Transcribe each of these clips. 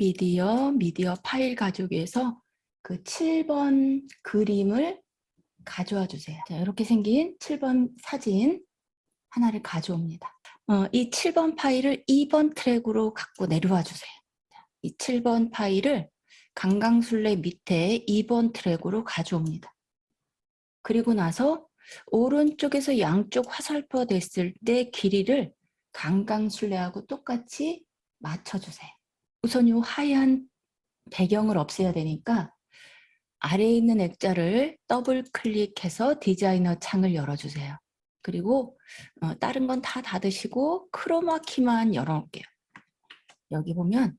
미디어, 미디어 파일 가족에서 그 7번 그림을 가져와 주세요. 자, 이렇게 생긴 7번 사진 하나를 가져옵니다. 어, 이 7번 파일을 2번 트랙으로 갖고 내려와 주세요. 자, 이 7번 파일을 강강술래 밑에 2번 트랙으로 가져옵니다. 그리고 나서 오른쪽에서 양쪽 화살표 됐을 때 길이를 강강술래하고 똑같이 맞춰주세요. 우선 이 하얀 배경을 없애야 되니까 아래에 있는 액자를 더블 클릭해서 디자이너 창을 열어주세요. 그리고 어, 다른 건 다 닫으시고 크로마키만 열어놓을게요. 여기 보면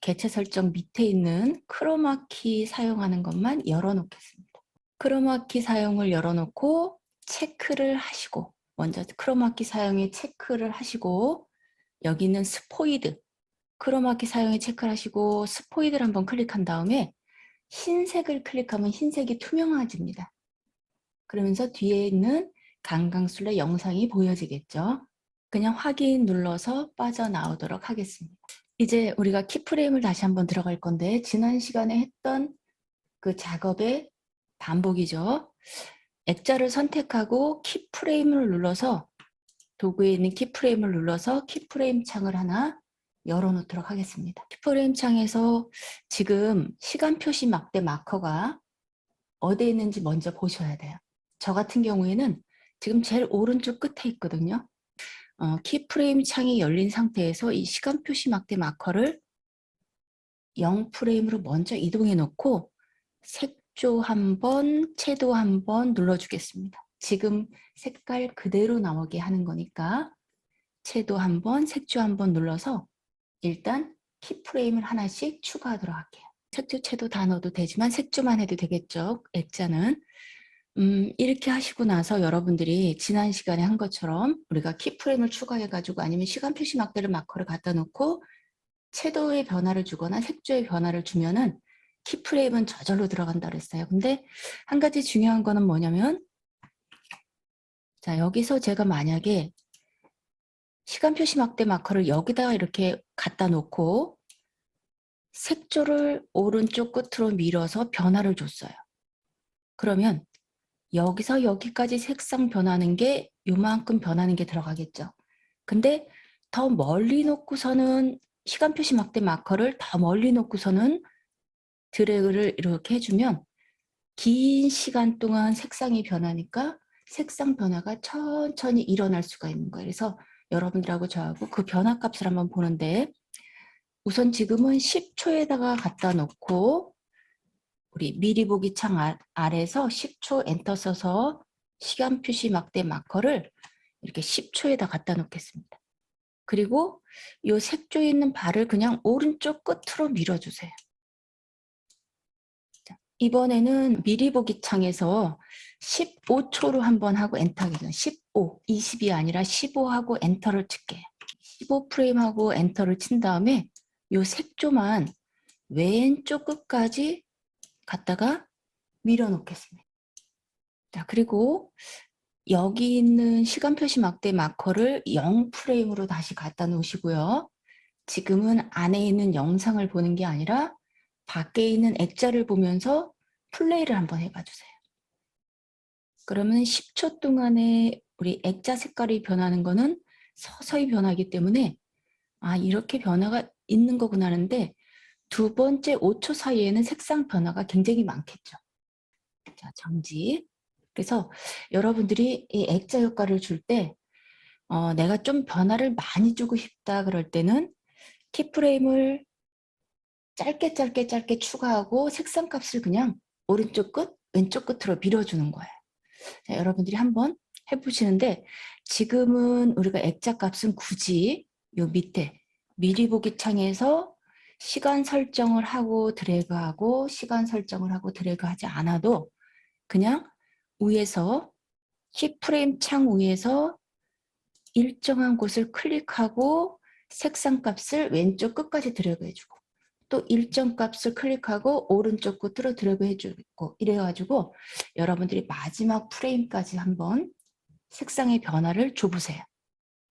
개체 설정 밑에 있는 크로마키 사용하는 것만 열어놓겠습니다. 크로마키 사용을 열어놓고 체크를 하시고 먼저 크로마키 사용에 체크를 하시고 여기 있는 스포이드 크로마키 사용에 체크를 하시고 스포이드를 한번 클릭한 다음에 흰색을 클릭하면 흰색이 투명해집니다. 그러면서 뒤에 있는 강강술래 영상이 보여지겠죠. 그냥 확인 눌러서 빠져나오도록 하겠습니다. 이제 우리가 키프레임을 다시 한번 들어갈 건데 지난 시간에 했던 그 작업의 반복이죠. 액자를 선택하고 키프레임을 눌러서 도구에 있는 키프레임을 눌러서 키프레임 창을 하나 열어놓도록 하겠습니다. 키프레임 창에서 지금 시간 표시 막대 마커가 어디에 있는지 먼저 보셔야 돼요. 저 같은 경우에는 지금 제일 오른쪽 끝에 있거든요. 어, 키프레임 창이 열린 상태에서 이 시간 표시 막대 마커를 0 프레임으로 먼저 이동해 놓고 색조 한번, 채도 한 번 눌러주겠습니다. 지금 색깔 그대로 나오게 하는 거니까 채도 한번, 색조 한번 눌러서 일단 키프레임을 하나씩 추가하도록 할게요. 색조, 채도 다 넣어도 되지만 색조만 해도 되겠죠. 액자는. 음, 이렇게 하시고 나서 여러분들이 지난 시간에 한 것처럼 우리가 키프레임을 추가해가지고 아니면 시간 표시 막대를 마커를 갖다 놓고 채도의 변화를 주거나 색조의 변화를 주면은 키프레임은 저절로 들어간다 그랬어요. 근데 한 가지 중요한 거는 뭐냐면 자 여기서 제가 만약에 시간 표시 막대 마커를 여기다가 이렇게 갖다 놓고 색조를 오른쪽 끝으로 밀어서 변화를 줬어요. 그러면 여기서 여기까지 색상 변하는 게 요만큼 변하는 게 들어가겠죠. 근데 더 멀리 놓고서는 시간 표시 막대 마커를 더 멀리 놓고서는 드래그를 이렇게 해주면 긴 시간 동안 색상이 변하니까 색상 변화가 천천히 일어날 수가 있는 거예요. 그래서 여러분들하고 저하고 그 변화 값을 한번 보는데 우선 지금은 10초에다가 갖다 놓고 우리 미리 보기 창 아, 아래서 10초 엔터 써서 시간 표시 막대 마커를 이렇게 10초에다 갖다 놓겠습니다. 그리고 이 색조에 있는 발을 그냥 오른쪽 끝으로 밀어주세요. 자, 이번에는 미리 보기 창에서 15초로 한번 하고 엔터 하겠습니다. 15, 20이 아니라 15하고 엔터를 칠게요. 15 프레임하고 엔터를 친 다음에 이 색조만 왼쪽 끝까지 갖다가 밀어 놓겠습니다. 자, 그리고 여기 있는 시간 표시 막대 마커를 0 프레임으로 다시 갖다 놓으시고요. 지금은 안에 있는 영상을 보는 게 아니라 밖에 있는 액자를 보면서 플레이를 한번 해봐 주세요. 그러면 10초 동안에 우리 액자 색깔이 변하는 거는 서서히 변하기 때문에 아 이렇게 변화가 있는 거구나 하는데 두 번째 5초 사이에는 색상 변화가 굉장히 많겠죠. 자, 정지. 그래서 여러분들이 이 액자 효과를 줄때 어, 내가 좀 변화를 많이 주고 싶다 그럴 때는 키프레임을 짧게 짧게 짧게 추가하고 색상 값을 그냥 오른쪽 끝, 왼쪽 끝으로 밀어주는 거예요. 자, 여러분들이 한번 해보시는데 지금은 우리가 액자 값은 굳이 요 밑에 미리 보기 창에서 시간 설정을 하고 드래그하고 시간 설정을 하고 드래그하지 않아도 그냥 위에서 키프레임 창 위에서 일정한 곳을 클릭하고 색상 값을 왼쪽 끝까지 드래그 해주고 또 일정 값을 클릭하고 오른쪽 끝으로 드래그 해주고 이래가지고 여러분들이 마지막 프레임까지 한번 색상의 변화를 줘보세요.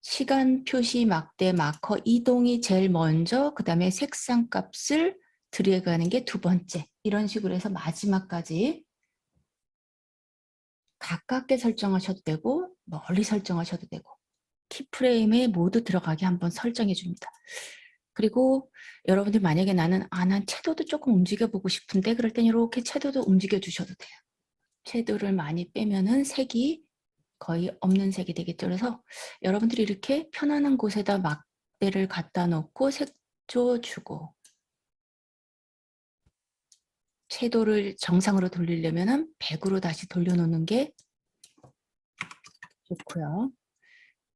시간 표시 막대 마커 이동이 제일 먼저 그 다음에 색상 값을 들여가는 게 두 번째 이런 식으로 해서 마지막까지 가깝게 설정하셔도 되고 멀리 설정하셔도 되고 키프레임에 모두 들어가게 한번 설정해 줍니다. 그리고 여러분들 만약에 나는 아, 난 채도도 조금 움직여 보고 싶은데 그럴 땐 이렇게 채도도 움직여 주셔도 돼요. 채도를 많이 빼면은 색이 거의 없는 색이 되겠죠. 그래서 여러분들이 이렇게 편안한 곳에다 막대를 갖다 놓고 색조 주고 채도를 정상으로 돌리려면 100으로 다시 돌려놓는 게 좋고요.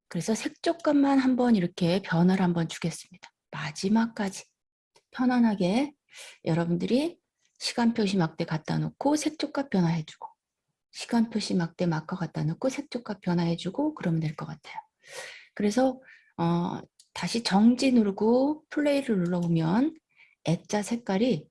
그래서 색조값만 한번 이렇게 변화를 한번 주겠습니다. 마지막까지 편안하게 여러분들이 시간 표시 막대 갖다 놓고 색조값 변화해주고 시간 표시 막대 마커 갖다 놓고 색조값 변화해주고 그러면 될 것 같아요. 그래서 어, 다시 정지 누르고 플레이를 눌러보면 액자 색깔이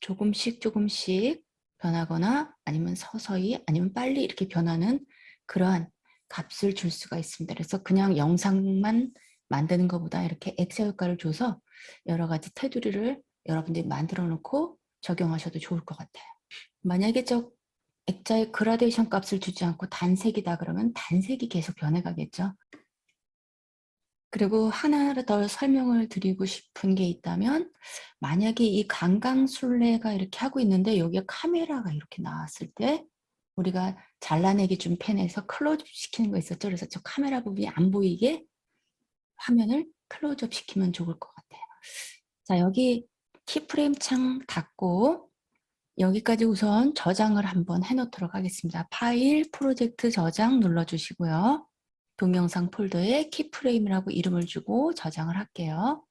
조금씩 조금씩 변하거나 아니면 서서히 아니면 빨리 이렇게 변하는 그러한 값을 줄 수가 있습니다. 그래서 그냥 영상만 만드는 것보다 이렇게 엑셀 효과를 줘서 여러 가지 테두리를 여러분들이 만들어 놓고 적용하셔도 좋을 것 같아요. 만약에 저 액자의 그라데이션 값을 주지 않고 단색이다 그러면 단색이 계속 변해가겠죠. 그리고 하나 더 설명을 드리고 싶은 게 있다면 만약에 이 강강술래가 이렇게 하고 있는데 여기에 카메라가 이렇게 나왔을 때 우리가 잘라내기 좀 펜에서 클로즈업 시키는 거 있었죠. 그래서 저 카메라 부분이 안 보이게 화면을 클로즈업 시키면 좋을 것 같아요. 자 여기 키프레임 창 닫고 여기까지 우선 저장을 한번 해놓도록 하겠습니다. 파일 프로젝트 저장 눌러주시고요. 동영상 폴더에 키프레임이라고 이름을 주고 저장을 할게요.